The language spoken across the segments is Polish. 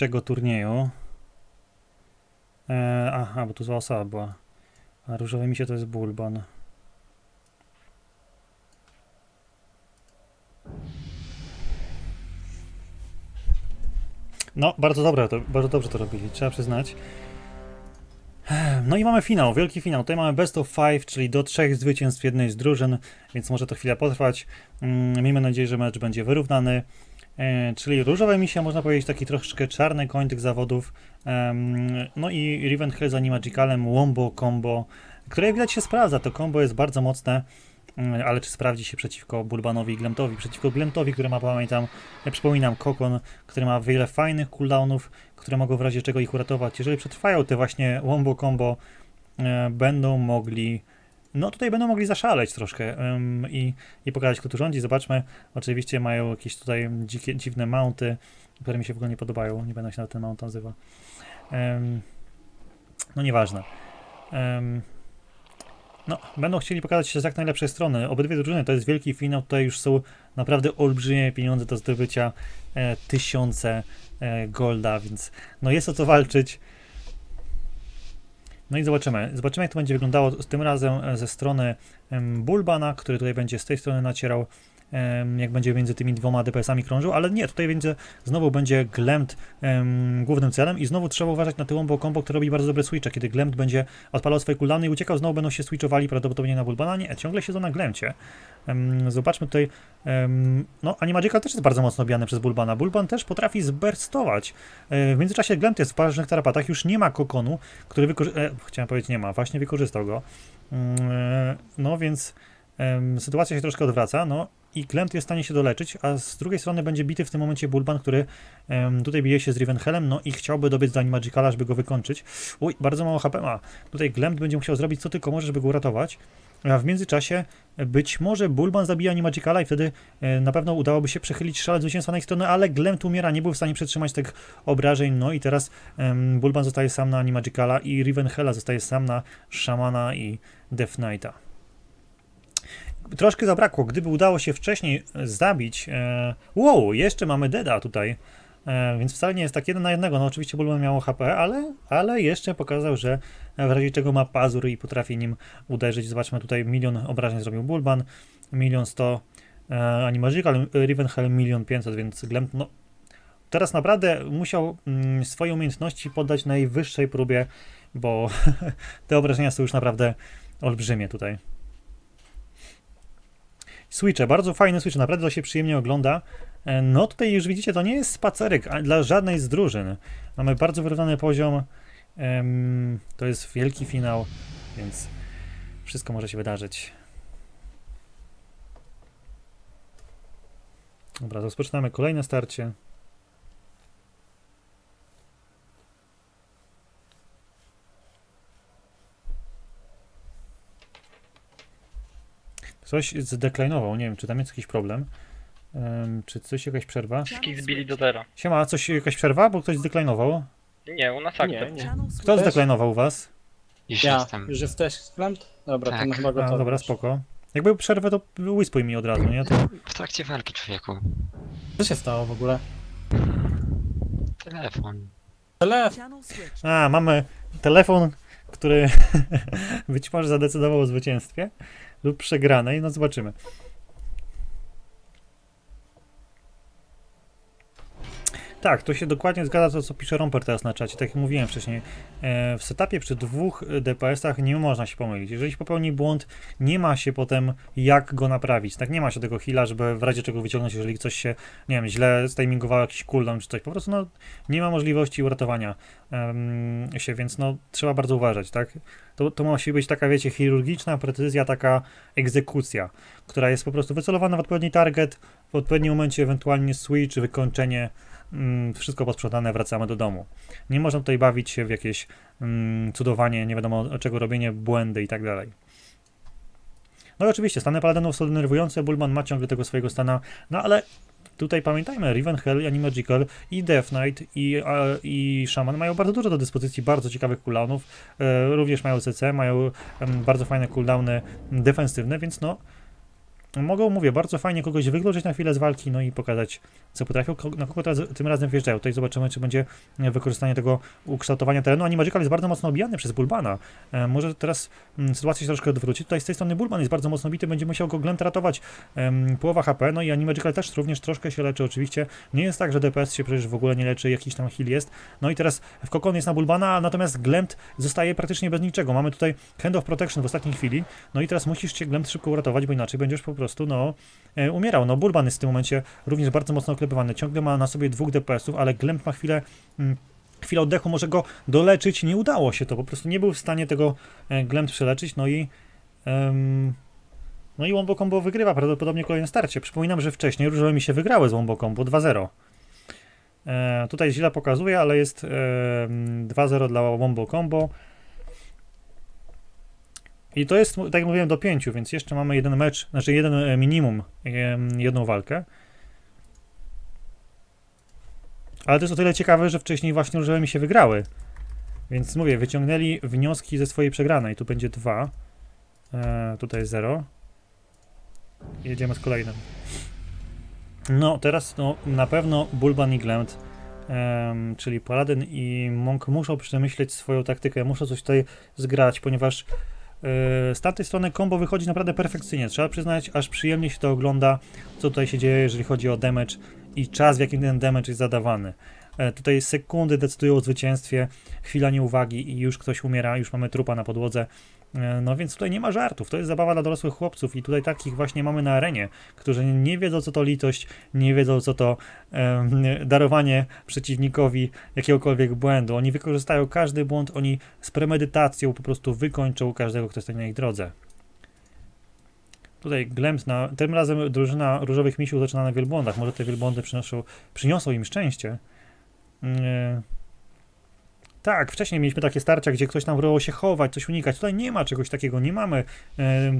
najbliższego turnieju. E, aha, bo tu zła osoba była. A różowy mi się to jest Bulban. No, bardzo dobre to, bardzo dobrze to robili, trzeba przyznać. No i mamy finał, wielki finał. Tutaj mamy best of five, czyli do trzech zwycięstw jednej z drużyn, więc może to chwilę potrwać. Mm, Miejmy nadzieję, że mecz będzie wyrównany. E, czyli różowa misja, można powiedzieć, taki troszeczkę czarny koń tych zawodów. No i Riven Hill z Animagicalem, Wombo combo, które jak widać się sprawdza. To combo jest bardzo mocne, mm, ale czy sprawdzi się przeciwko Bulbanowi i Glemtowi? Przeciwko Glemtowi, który ma, pamiętam, ja przypominam, Kokon, który ma wiele fajnych cooldownów, które mogą w razie czego ich uratować. Jeżeli przetrwają te właśnie Wombo combo, e, będą mogli no tutaj będą mogli zaszaleć troszkę i, i pokazać, kto tu rządzi. Zobaczmy, oczywiście mają jakieś tutaj dzikie, dziwne mounty, które mi się w ogóle nie podobają. Nie będę się na ten mount nazywa. No nieważne. No, będą chcieli pokazać się z jak najlepszej strony. Obydwie drużyny to jest wielki finał. Tutaj już są naprawdę olbrzymie pieniądze do zdobycia. E, tysiące e, golda, więc no jest o co walczyć. No i zobaczymy. Zobaczymy, jak to będzie wyglądało tym razem e, ze strony Bulbana, który tutaj będzie z tej strony nacierał, jak będzie między tymi dwoma DPS-ami krążył, ale nie, tutaj będzie, znowu będzie Glemt em, głównym celem i znowu trzeba uważać na tyłą combo, który robi bardzo dobre switche. Kiedy Glemt będzie odpalał swoje cooldowny i uciekał, znowu będą się switchowali prawdopodobnie na Bulbana. Nie, ciągle siedzą na Glemcie. Em, zobaczmy tutaj, em, no Animagical też jest bardzo mocno bijany przez Bulbana. Bulban też potrafi zberstować. E, w międzyczasie Glemt jest w ważnych tarapatach, już nie ma kokonu, który wykorzystał, chciałem powiedzieć nie ma, właśnie wykorzystał go. Mm, e, No więc sytuacja się troszkę odwraca, no i Glemt jest w stanie się doleczyć, a z drugiej strony będzie bity w tym momencie Bulban, który em, tutaj bije się z Rivenhelem, no i chciałby dobiec do Animagicala, żeby go wykończyć. Uj, bardzo mało HP ma. Tutaj Glemt będzie musiał zrobić co tylko może, żeby go uratować. A w międzyczasie być może Bulban zabija Animagicala i wtedy e, na pewno udałoby się przechylić szalec zwycięstwa na ich stronę, ale Glemt umiera, nie był w stanie przetrzymać tych obrażeń, no i teraz Bulban zostaje sam na Animagicala i Rivenhela zostaje sam na Szamana i Death Knighta. Troszkę zabrakło, gdyby udało się wcześniej zabić. E, wow, jeszcze mamy Deda tutaj. E, więc wcale nie jest tak jeden na jednego. No oczywiście Bulban miał HP, ale, ale jeszcze pokazał, że w razie czego ma pazur i potrafi nim uderzyć. Zobaczmy tutaj milion obrażeń zrobił Bulban, milion sto e, Animagical, Rivenhell milion pięćset, więc Glemt no teraz naprawdę musiał mm, swoje umiejętności poddać najwyższej próbie, bo te obrażenia są już naprawdę olbrzymie tutaj. Switche, bardzo fajne switche, naprawdę to się przyjemnie ogląda. E, No tutaj już widzicie, to nie jest spacerek dla żadnej z drużyn. Mamy bardzo wyrównany poziom. To jest wielki finał, więc wszystko może się wydarzyć. Dobra, rozpoczynamy kolejne starcie. Coś zdeklinował, nie wiem, czy tam jest jakiś problem. Em, czy coś, jakaś przerwa? Wszystkich zbili do zera. Siema, coś, jakaś przerwa? Bo ktoś zdeklinował. Nie, u nas. Nie, nie. Kto Też? zdeklinował u was? Już Ja, jestem. już jesteś Glemt? Dobra, Tak. to chyba A, gotowy. dobra, spoko. Jak był przerwę, to whispuj mi od razu, nie? To... W trakcie walki, człowieku. Co się stało w ogóle? Telefon. Tele... A, mamy telefon, który być może zadecydował o zwycięstwie lub przegranej, no zobaczymy. Tak, to się dokładnie zgadza to, co pisze Romper teraz na czacie. Tak jak mówiłem wcześniej, e, w setupie przy dwóch DPS-ach nie można się pomylić. Jeżeli się popełni błąd, nie ma się potem jak go naprawić. Tak, nie ma się tego heala, żeby w razie czego wyciągnąć, jeżeli coś się, nie wiem, źle stimingowało jakiś cooldown czy coś. Po prostu no, nie ma możliwości uratowania em, się, więc no, trzeba bardzo uważać, tak? To, to musi być taka, wiecie, chirurgiczna precyzja, taka egzekucja, która jest po prostu wycelowana w odpowiedni target, w odpowiednim momencie ewentualnie switch, wykończenie, wszystko posprzątane, wracamy do domu. Nie można tutaj bawić się w jakieś mm, cudowanie, nie wiadomo czego robienie, błędy i tak dalej. No i oczywiście, stany paladynów są denerwujące, Bullman ma ciągle tego swojego stana, no ale tutaj pamiętajmy, Rivenhell, Animagical i Death Knight i, i Shaman mają bardzo dużo do dyspozycji bardzo ciekawych cooldownów, e, również mają CC, mają bardzo fajne cooldowny defensywne, więc no mogą, mówię, bardzo fajnie kogoś wykluczyć na chwilę z walki, no i pokazać, co potrafią. Na kogo teraz, tym razem wjeżdżają. Tutaj zobaczymy, czy będzie wykorzystanie tego ukształtowania terenu. Animagical jest bardzo mocno obijany przez Bulbana. E, może teraz mm, sytuacja się troszkę odwróci. Tutaj z tej strony Bulban jest bardzo mocno bity, będzie musiał go Glent ratować. Połowa HP, no i Animagical też również troszkę się leczy oczywiście. Nie jest tak, że DPS się przecież w ogóle nie leczy, jakiś tam heal jest. No i teraz w Kokon jest na Bulbana, natomiast Glemt zostaje praktycznie bez niczego. Mamy tutaj Hand of Protection w ostatniej chwili, no i teraz musisz się Glemt szybko uratować, bo inaczej będziesz po prostu, no, e, umierał. No Bulban jest w tym momencie również bardzo mocno oklepywany. Ciągle ma na sobie dwóch DPS-ów, ale Glemt ma chwilę... Mm, chwilę oddechu, może go doleczyć, nie udało się to, po prostu nie był w stanie tego e, Glemt przeleczyć, no i em, no i Wombo Combo wygrywa prawdopodobnie kolejne starcie. Przypominam, że wcześniej różowe mi się wygrały z Wombo Combo 2-0. E, tutaj źle pokazuje, ale jest e, 2-0 dla Wombo Combo. I to jest, tak jak mówiłem, do 5, więc jeszcze mamy jeden mecz, znaczy jeden e, minimum, e, jedną walkę. Ale to jest o tyle ciekawe, że wcześniej właśnie różowe mi się wygrały. Więc mówię, wyciągnęli wnioski ze swojej przegranej. Tu będzie 2. E, tutaj 0. Jedziemy z kolejnym. No, teraz no, na pewno Bulban i Glemt, em, czyli Paladin i Monk muszą przemyśleć swoją taktykę, muszą coś tutaj zgrać, ponieważ z tamtej strony combo wychodzi naprawdę perfekcyjnie. Trzeba przyznać, aż przyjemnie się to ogląda, co tutaj się dzieje, jeżeli chodzi o damage i czas, w jakim ten damage jest zadawany. E, Tutaj sekundy decydują o zwycięstwie, chwila nieuwagi i już ktoś umiera, już mamy trupa na podłodze. E, No więc tutaj nie ma żartów, to jest zabawa dla dorosłych chłopców i tutaj takich właśnie mamy na arenie, którzy nie wiedzą co to litość, nie wiedzą co to darowanie przeciwnikowi jakiegokolwiek błędu. Oni wykorzystają każdy błąd, oni z premedytacją po prostu wykończą każdego, kto stoi na ich drodze. Tutaj Glemt na, tym razem drużyna różowych misiów zaczyna na wielbłądach. Może te wielbłądy przyniosą im szczęście. Nie. Tak, wcześniej mieliśmy takie starcia, gdzie ktoś tam próbował się chować, coś unikać. Tutaj nie ma czegoś takiego, nie mamy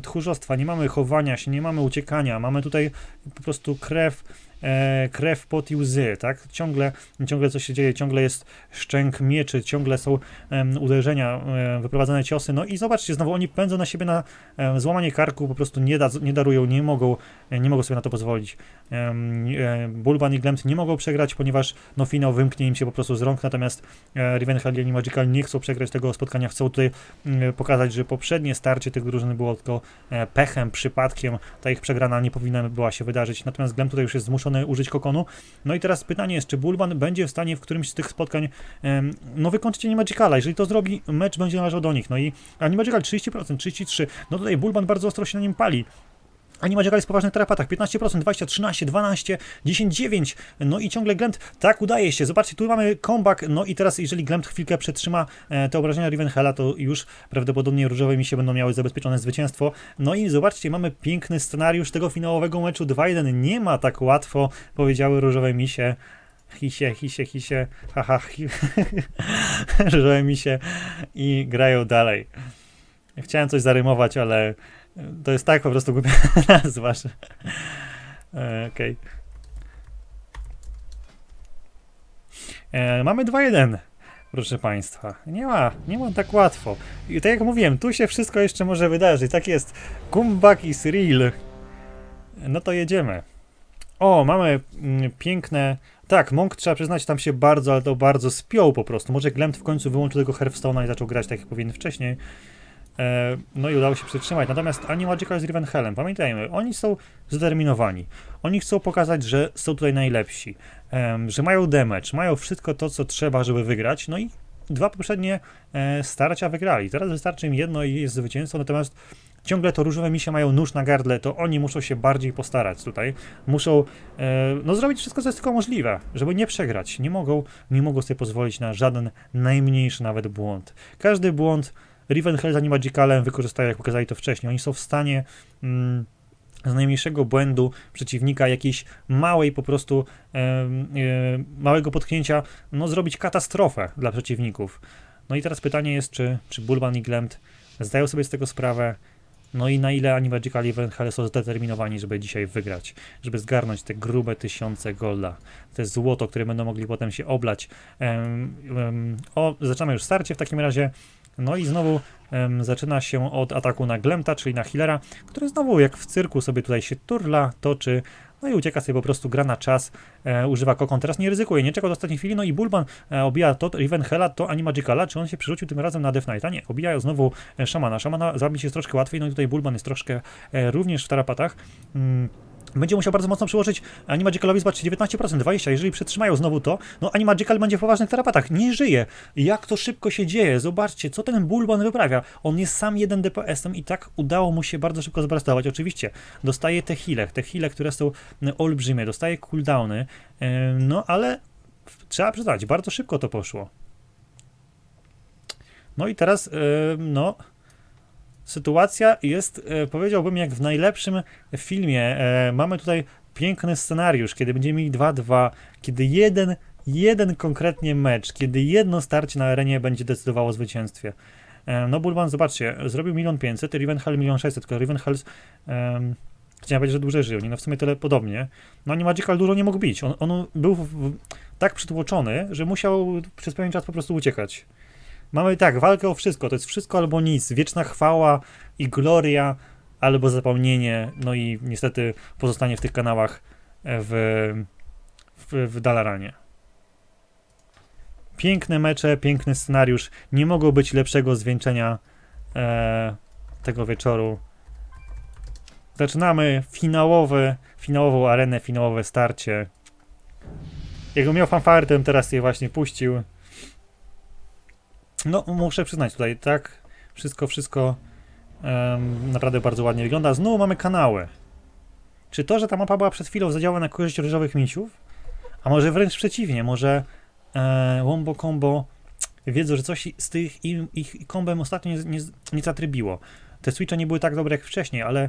tchórzostwa, nie mamy chowania się, nie mamy uciekania. Mamy tutaj po prostu krew, e, krew, pot i łzy, tak? Ciągle, ciągle coś się dzieje, ciągle jest szczęk mieczy, ciągle są uderzenia, wyprowadzane ciosy. No i zobaczcie, znowu oni pędzą na siebie na złamanie karku, po prostu nie, da, nie darują, nie mogą, e, nie mogą sobie na to pozwolić. E, Bulban i Glemt nie mogą przegrać, ponieważ no finał wymknie im się po prostu z rąk, natomiast Rivenhall i Magical nie chcą przegrać tego spotkania, chcą tutaj pokazać, że poprzednie starcie tych drużyn było tylko pechem, przypadkiem, ta ich przegrana nie powinna była się wydarzyć, natomiast Glem tutaj już jest zmuszony użyć kokonu. No i teraz pytanie jest, czy Bulban będzie w stanie w którymś z tych spotkań no wykończyć Animagicala, jeżeli to zrobi, mecz będzie należał do nich, no i Animagical 30%, 33%, no tutaj Bulban bardzo ostro się na nim pali. Animagical jest w poważnych tarapatach, 15%, 20, 13, 12, 10, 9, no i ciągle Glemt, tak udaje się, zobaczcie, tu mamy comeback, no i teraz jeżeli Glemt chwilkę przetrzyma e, te obrażenia Rivenhella, to już prawdopodobnie różowe mi się będą miały zabezpieczone zwycięstwo, no i zobaczcie, mamy piękny scenariusz tego finałowego meczu. 2-1, nie ma tak łatwo, powiedziały różowe misie, hisie, hisie, hisie, haha, hi, różowe misie i grają dalej. Chciałem coś zarymować, ale to jest tak po prostu głupia nazwa, że... E, Okej. E, Mamy 2-1, proszę Państwa. Nie ma, nie ma tak łatwo. I tak jak mówiłem, tu się wszystko jeszcze może wydarzyć. Tak jest. Comeback is real. No to jedziemy. O, mamy mm, piękne... Tak, Monk trzeba przyznać, tam się bardzo, ale to bardzo spiął po prostu. Może Glemt w końcu wyłączył tego Hearthstone'a i zaczął grać tak, jak powinien wcześniej. E, No i udało się przytrzymać. Natomiast Animagical z Rivenhellem, pamiętajmy, oni są zdeterminowani. Oni chcą pokazać, że są tutaj najlepsi, że mają damage, mają wszystko to, co trzeba, żeby wygrać. No i dwa poprzednie e, starcia wygrali. Teraz wystarczy im jedno i jest zwycięstwo, natomiast ciągle to różowe misie mają nóż na gardle, to oni muszą się bardziej postarać tutaj. Muszą e, no, zrobić wszystko, co jest tylko możliwe, żeby nie przegrać. Nie mogą, nie mogą sobie pozwolić na żaden najmniejszy nawet błąd. Każdy błąd Rivenhell z Animagicalem wykorzystają, jak pokazali to wcześniej. Oni są w stanie mm, z najmniejszego błędu przeciwnika, jakiejś małej po prostu em, e, małego potknięcia, no zrobić katastrofę dla przeciwników. No i teraz pytanie jest, czy, czy Bulban i Glemt zdają sobie z tego sprawę, no i na ile Animagical i Rivenhell są zdeterminowani, żeby dzisiaj wygrać, żeby zgarnąć te grube tysiące golda, te złoto, które będą mogli potem się oblać. Em, em, o, zaczynamy już starcie w takim razie. No i znowu em, zaczyna się od ataku na Glemta, czyli na healera, który znowu jak w cyrku sobie tutaj się turla, toczy, no i ucieka sobie po prostu, gra na czas, e, używa kokon, teraz nie ryzykuje, nie czeka do ostatniej chwili, no i Bulban e, obija to Rivenhela, to Animagicala, czy on się przerzucił tym razem na Death Knighta? Nie, obija znowu e, Szamana, Szamana zabić jest troszkę łatwiej, no i tutaj Bulban jest troszkę e, również w tarapatach. Mm. Będzie musiał bardzo mocno przyłożyć Animagicalowi, zobaczcie, 19%, 20%. Jeżeli przetrzymają znowu to, no Animagical będzie w poważnych tarapatach. Nie żyje. Jak to szybko się dzieje. Zobaczcie, co ten Bulban wyprawia. On jest sam jeden DPS-em i tak udało mu się bardzo szybko zbrastować. Oczywiście, dostaje te heale, te heale, które są e, olbrzymie, dostaje cooldowny, e, no ale trzeba przyznać, bardzo szybko to poszło. No i teraz, e, no, sytuacja jest, e, powiedziałbym, jak w najlepszym filmie. E, mamy tutaj piękny scenariusz, kiedy będziemy mieli 2-2, kiedy jeden, jeden konkretnie mecz, kiedy jedno starcie na arenie będzie decydowało o zwycięstwie. E, no Bulban, zobaczcie, zrobił 1 500, Rivenhall 1 600, tylko Rivenhall um, chciałem powiedzieć, że dłużej żył, nie? no w sumie tyle podobnie. No nie Magical dużo nie mógł bić, on, on był w, w, tak przytłoczony, że musiał przez pewien czas po prostu uciekać. Mamy tak, walkę o wszystko, to jest wszystko albo nic, wieczna chwała i gloria, albo zapomnienie, no i niestety pozostanie w tych kanałach e, w, w, w Dalaranie. Piękne mecze, piękny scenariusz. Nie mogło być lepszego zwieńczenia e, tego wieczoru. Zaczynamy finałowe, finałową arenę, finałowe starcie. Jego miał fanfartem, teraz je właśnie puścił. No, muszę przyznać tutaj, tak, wszystko, wszystko em, naprawdę bardzo ładnie wygląda. Znowu mamy kanały. Czy to, że ta mapa była przed chwilą zadziała na korzyść różowych misiów? A może wręcz przeciwnie, może e, Wombo Combo wiedzą, że coś z tych im, ich kombem ostatnio nie, nie, nie zatrybiło. Te switche nie były tak dobre jak wcześniej, ale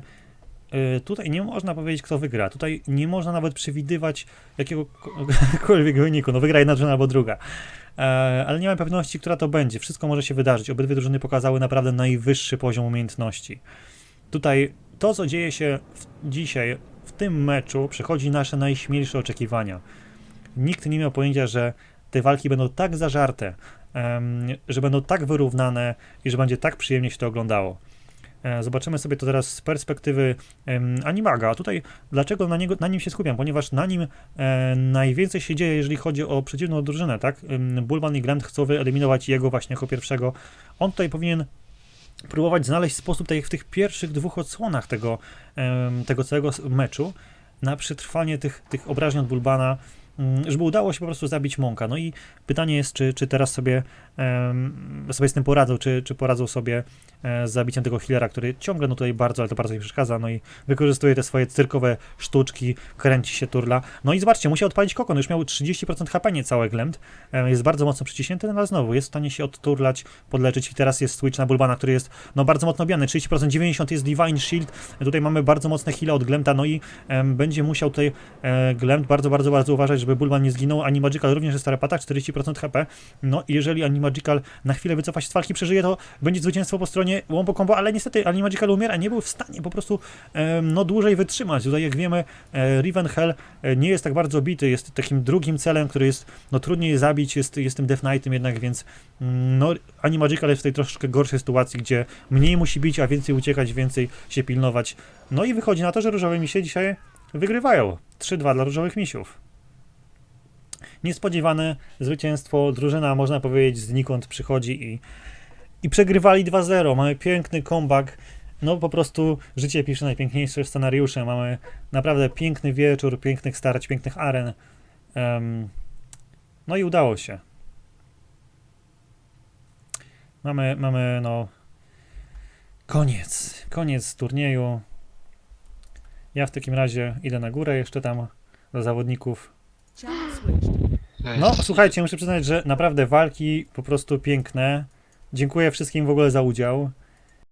tutaj nie można powiedzieć, kto wygra. Tutaj nie można nawet przewidywać jakiegokolwiek wyniku. No wygra jedna drużyna albo druga. E, ale nie mam pewności, która to będzie. Wszystko może się wydarzyć. Obydwie drużyny pokazały naprawdę najwyższy poziom umiejętności. Tutaj to, co dzieje się w, dzisiaj w tym meczu, przechodzi nasze najśmielsze oczekiwania. Nikt nie miał pojęcia, że te walki będą tak zażarte, że będą tak wyrównane i że będzie tak przyjemnie się to oglądało. E, Zobaczymy sobie to teraz z perspektywy Animaga. A tutaj dlaczego na, niego, na nim się skupiam? Ponieważ na nim e, najwięcej się dzieje, jeżeli chodzi o przeciwną drużynę, tak? Em, Bulban i Grant chcą wyeliminować jego właśnie jako pierwszego. On tutaj powinien próbować znaleźć sposób tak jak w tych pierwszych dwóch odsłonach tego, tego całego meczu na przetrwanie tych, tych obrażeń od Bulbana, żeby udało się po prostu zabić Monka. No i pytanie jest, czy, czy teraz sobie, sobie z tym poradzą, czy, czy poradzą sobie e, z zabiciem tego healera, który ciągle no tutaj bardzo, ale to bardzo mi przeszkadza, no i wykorzystuje te swoje cyrkowe sztuczki, kręci się turla. No i zobaczcie, musiał odpalić kokon, już miał 30% HP niecałe Glemt, e, jest bardzo mocno przyciśnięty, no ale znowu jest w stanie się odturlać, podleczyć i teraz jest switch na Bulbana, który jest no bardzo mocno biany, 30%, 90% jest Divine Shield, tutaj mamy bardzo mocne heale od Glemta, no i em, będzie musiał tutaj e, Glemt bardzo, bardzo, bardzo uważać, żeby Bulban nie zginął, Animagical również jest w tarapatach, 40% HP, no i jeżeli Animagical na chwilę wycofa się z walki, przeżyje, to będzie zwycięstwo po stronie Wombo Combo, ale niestety Animagical umiera, nie był w stanie po prostu no dłużej wytrzymać. Tutaj jak wiemy, e, Riven Hell e, nie jest tak bardzo bity, jest takim drugim celem, który jest no trudniej zabić, jest, jest tym Death Knightem jednak, więc mm, no Animagical jest w tej troszkę gorszej sytuacji, gdzie mniej musi bić, a więcej uciekać, więcej się pilnować. No i wychodzi na to, że różowe misie dzisiaj wygrywają. 3-2 dla różowych misiów. Niespodziewane zwycięstwo, drużyna można powiedzieć znikąd przychodzi i, i przegrywali 2-0. Mamy piękny comeback. No po prostu życie pisze najpiękniejsze scenariusze. Mamy naprawdę piękny wieczór, pięknych starć, pięknych aren. Em, no i udało się. Mamy, mamy no koniec, koniec turnieju. Ja w takim razie idę na górę jeszcze tam do zawodników. No, słuchajcie, muszę przyznać, że naprawdę walki po prostu piękne. Dziękuję wszystkim w ogóle za udział.